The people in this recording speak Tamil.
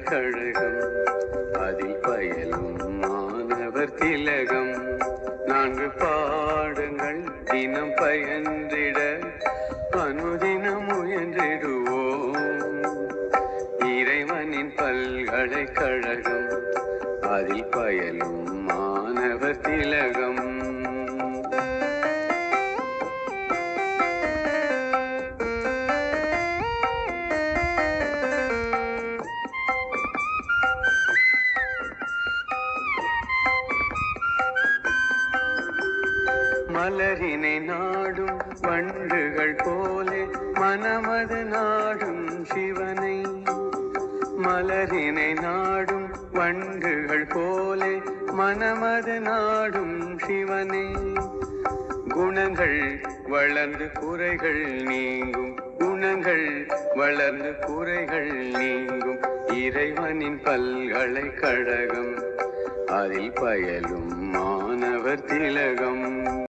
கழகம் அதில் பயலும் மாணவர் திலகம். நான்கு பாடங்கள் தினம் பயன்றிட அனுதினம் முயன்றிடுவோம். இறைவனின் பல்கலைக்கழகம். அதில் பயலும் மாணவர் திலகம். மலரினை நாடும் வண்டுகள் போலே மனமது நாடும் சிவனை. மலரினை நாடும் வண்டுகள் போலே மனமது நாடும் சிவனை. குணங்கள் வளர்ந்து குறைகள் நீங்கும். குணங்கள் வளர்ந்து குறைகள் நீங்கும். இறைவனின் பல்கலைக்கழகம் அதில் பயலும் மாணவர் திலகம்.